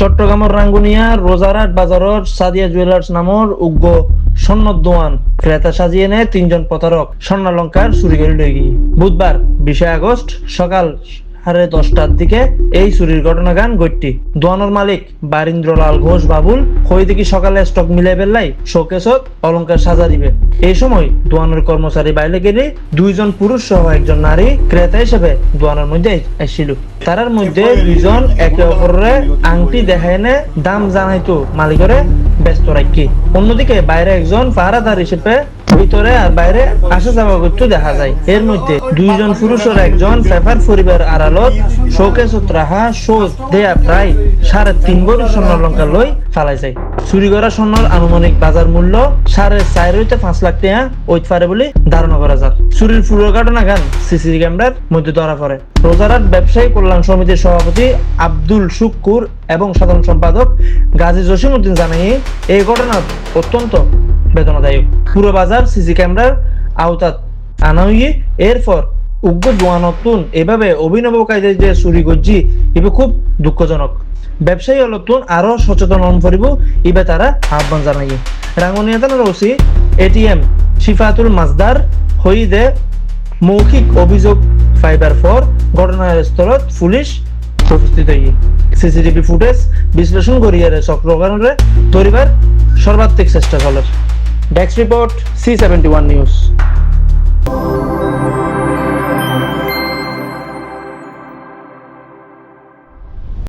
চট্টগ্রামের রাঙ্গুনিয়া রোজারাট বাজারর সাদিয়া জুয়েলার্স নামর উগ্র স্বর্ণ দোয়ান। ক্রেতা সাজিয়ে নেয় তিনজন প্রতারক। স্বর্ণালঙ্কার চুরি করে বুধবার, বিশে আগস্ট, সকাল সাড়ে দশটার দিকে এই চুরির ঘটনা গান গইটি দোয়ানোর মালিক বারীন্দ্রলাল ঘোষ বাবুল হই দেখি সকালে স্টক মিলাই বেললাই শোকেশত অলঙ্কার সাজা দিবে। এই সময় দোয়ানোর কর্মচারী বাইরে গেলে দুইজন পুরুষ সহ একজন নারী ক্রেতা হিসেবে দোয়ানোর মধ্যে আসছিল তারার মধ্যে দুইজন একে অপরের আংটি দেখায় নে দাম জানাইতো মালিকরে ব্যস্ত রাখি অন্যদিকে বাইরে একজন পাহারাদার হিসেবে ভিতরে আর বাইরে আসা যাওয়া করতে দেখা যায়। এর মধ্যে দুইজন পুরুষের একজন পেপার পরিবার আড়ালত শোকেশ রাহা শো দেয়া প্রায় সাড়ে তিন বড় স্বর্ণ লঙ্কা লই ফালাই যায়। চুরি করা স্বর্ণর আনুমানিক বাজার মূল্য সাড়ে চার হইতে পাঁচ লাখ টাকা ওইট পারে বলে ধারণা করা যায়। চুরির পুরো ঘটনা গান সিসিটিভি ক্যামেরার মধ্যে ধরা পড়ে। রোজারাট ব্যবসায়ী কল্যাণ সমিতির সভাপতি আব্দুল শুক্কুর এবং সাধারণ সম্পাদক গাজী জসিম উদ্দিন জানাই এই ঘটনা অত্যন্ত বেদনাদায়ক। পুরো বাজার সিসি ক্যামেরার আওতাত। আনা হইয়ে এরপর উগ্র জোয়ানতুন এভাবে অভিনব কায়দায় যে চুরি গজ্জি এবে খুব দুঃখজনক। ব্যবসায়ী অলতুন আরও সচেতন হন করিব ইবে তারা আহ্বান জানাই। রাঙ্গনিয়া থানার ওসি এটিএম শিফাতুল মাজদার হইদে মৌখিক অভিযোগ ফাইবার ফর ঘটনাস্থলত পুলিশ উপস্থিত হই সিসিটিভি ফুটেজ বিশ্লেষণ করিয়ারে চক্রকারণে ধরিবার সর্বাত্মক চেষ্টা চলে desk report C seventy one news